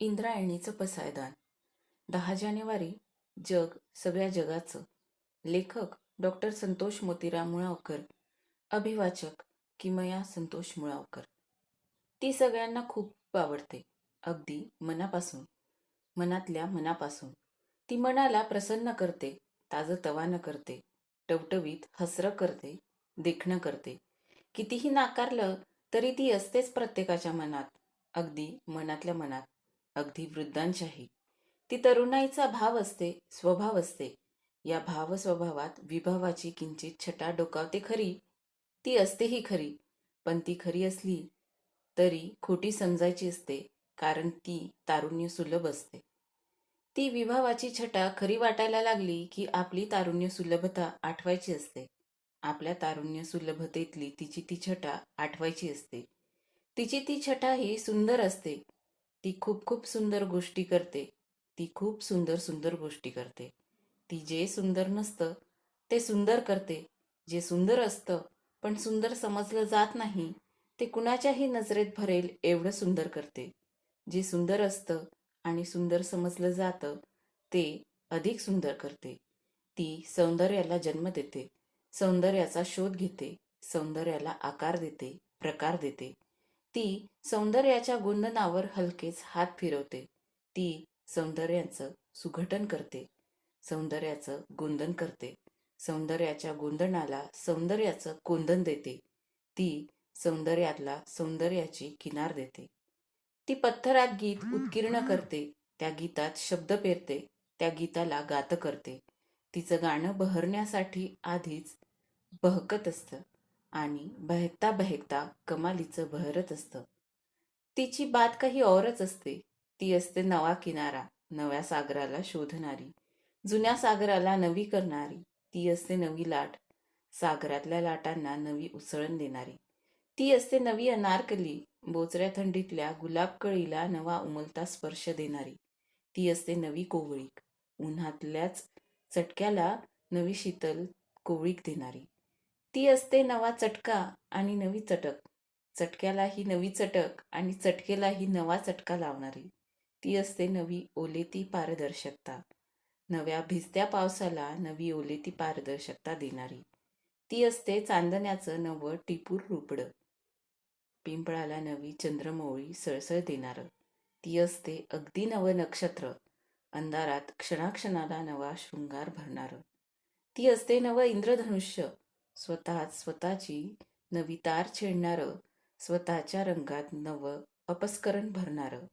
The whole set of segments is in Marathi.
इंद्रायणीचं पसायदान. दहा जानेवारी जग सगळ्या जगाचं. लेखक डॉक्टर संतोष मोतीराम मुळावकर अभिवाचक किमया संतोष मुळावकर ती सगळ्यांना खूप आवडते अगदी मनापासून. मनातल्या मनापासून. ती मनाला प्रसन्न करते ताजं तवानं करते टवटवीत हसरं करते देखणं करते. कितीही नाकारलं तरी ती असतेच प्रत्येकाच्या मनात अगदी मनातल्या मनात. अगदी वृद्धांच्याही. ती तरुणाईचा भाव असते स्वभाव असते. या भाव स्वभावात विभावाची किंचित छटा डोकावते खरी. ती असतेही खरी पण ती खरी असली तरी खोटी समजायची असते कारण ती तारुण्य सुलभ असते. ती विभावाची छटा खरी वाटायला लागली की आपली तारुण्य सुलभता आठवायची असते. आपल्या तारुण्य सुलभतेतली तिची ती छटा आठवायची असते. तिची ती छटा ही सुंदर असते ती खूप खूप सुंदर गोष्टी करते. ती खूप सुंदर सुंदर गोष्टी करते. ती जे सुंदर नसतं ते सुंदर करते. जे सुंदर असतं पण सुंदर समजलं जात नाही ते कुणाच्याही नजरेत भरेल एवढं सुंदर करते. जे सुंदर असतं आणि सुंदर समजलं जातं ते अधिक सुंदर करते. ती सौंदर्याला जन्म देते. सौंदर्याचा शोध घेते. सौंदर्याला आकार देते प्रकार देते. ती सौंदर्याच्या गुंदनावर हलकेच हात फिरवते. ती सौंदर्याचं सुघटन करते. सौंदर्याचं गुंदन करते. सौंदर्याच्या गुंदनाला सौंदर्याचं कोंदन देते. ती सौंदर्यातला सौंदर्याची किनार देते. ती पत्थरात गीत उत्कीर्ण करते. त्या गीतात शब्द पेरते. त्या गीताला गात करते. तिचं गाणं बहरण्यासाठी आधीच बहकत असतं. आणि बहकता बहकता कमालीचं बहरत असतं. तिची बात काही औरच असते. ती असते नवा किनारा नव्या सागराला शोधणारी. जुन्या सागराला नवी करणारी. ती असते नवी लाट. सागरातल्या लाटांना नवी उसळण देणारी. ती असते नवी अनारकली. बोचऱ्या थंडीतल्या गुलाब कळीला नवा उमलता स्पर्श देणारी. ती असते नवी कोवळीक. उन्हातल्याच चटक्याला नवी शीतल कोवळीक देणारी. ती असते नवा चटका आणि नवी चटक. चटक्याला ही नवी चटक आणि चटकेला ही नवा चटका लावणारी. ती असते नवी ओलेती पारदर्शकता. नव्या भिजत्या पावसाला नवी ओलेती पारदर्शकता देणारी. ती असते चांदण्याचं नवं टिपूर रुपडं. पिंपळाला नवी चंद्रमोळी सळसळ देणारं. ती असते अगदी नवं नक्षत्र. अंधारात क्षणाक्षणाला नवा शृंगार भरणारं. ती असते नवं इंद्रधनुष्य. स्वतःच स्वतःची नवी तार छेडणारं स्वतःच्या रंगात नवं अपस्करण भरणारं.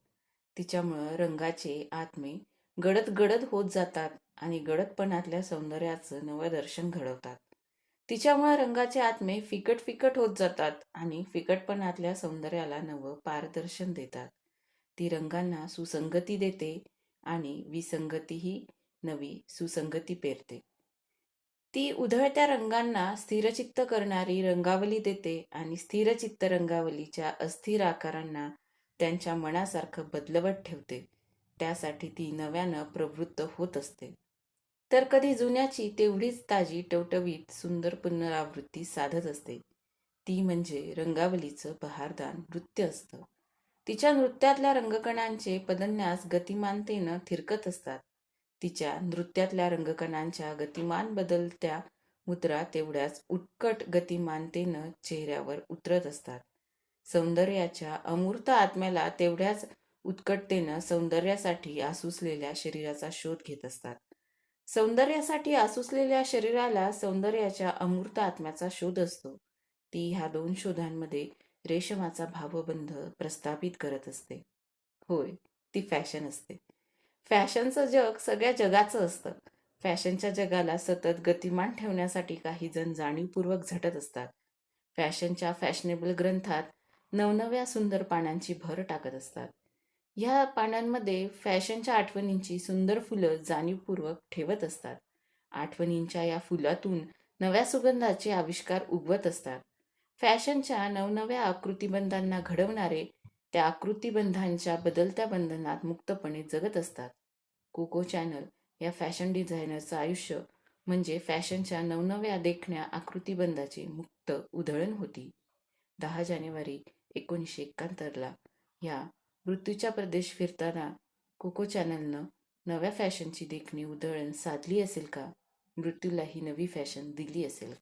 तिच्यामुळं रंगाचे आत्मे गडद गडद होत जातात आणि गडदपणातल्या सौंदर्याचं नवं दर्शन घडवतात. तिच्यामुळे रंगाचे आत्मे फिकट फिकट होत जातात आणि फिकटपणातल्या सौंदर्याला नवं पारदर्शन देतात. ती रंगांना सुसंगती देते आणि विसंगतीही नवी सुसंगती पेरते. ती उधळत्या रंगांना स्थिरचित्त करणारी रंगावली देते आणि स्थिरचित्त रंगावलीच्या अस्थिर आकारांना त्यांच्या मनासारखं बदलवत ठेवते. त्यासाठी ती नव्यानं प्रवृत्त होत असते. तर कधी जुन्याची तेवढीच ताजी टवटवीत सुंदर पुनरावृत्ती साधत असते. ती म्हणजे रंगावलीचं बहारदान नृत्य असतं. तिच्या नृत्यातल्या रंगकणांचे पदन्यास गतिमानतेनं थिरकत असतात. तिच्या नृत्यातल्या रंगकणांच्या गतिमान बदलत्या मुद्रा तेवढ्याच उत्कट गतिमानतेनं चेहऱ्यावर उतरत असतात. सौंदर्याच्या अमूर्त आत्म्याला तेवढ्याच उत्कटतेनं सौंदर्यासाठी आसुसलेल्या शरीराचा शोध घेत असतात. सौंदर्यासाठी आसुसलेल्या शरीराला सौंदर्याच्या अमूर्त आत्म्याचा शोध असतो. ती ह्या दोन शोधांमध्ये रेशमाचा भावबंध प्रस्थापित करत असते. होय ती फॅशन असते. फॅशनचं जग सगळ्या जगाचं असतं. फॅशनच्या जगाला सतत गतिमान ठेवण्यासाठी काही जण जाणीवपूर्वक झटत असतात. फॅशनच्या फॅशनेबल ग्रंथात नवनव्या सुंदर पानांची भर टाकत असतात. ह्या पानांमध्ये फॅशनच्या आठवणींची सुंदर फुलं जाणीवपूर्वक ठेवत असतात. आठवणींच्या या फुलातून नव्या सुगंधाचे आविष्कार उगवत असतात. फॅशनच्या नवनव्या आकृतिबंधांना घडवणारे त्या आकृतीबंधांच्या बदलत्या बंधनात मुक्तपणे जगत असतात. कोको चॅनल या फॅशन डिझायनरचं आयुष्य म्हणजे फॅशनच्या नवनव्या देखण्या आकृतीबंधाची मुक्त उधळण होती. दहा जानेवारी एकोणीसशे एकाहत्तरला या मृत्यूच्या प्रदेश फिरताना कोको चॅनलनं नव्या फॅशनची देखणी उधळण साधली असेल का? मृत्यूला ही नवी फॅशन दिली असेल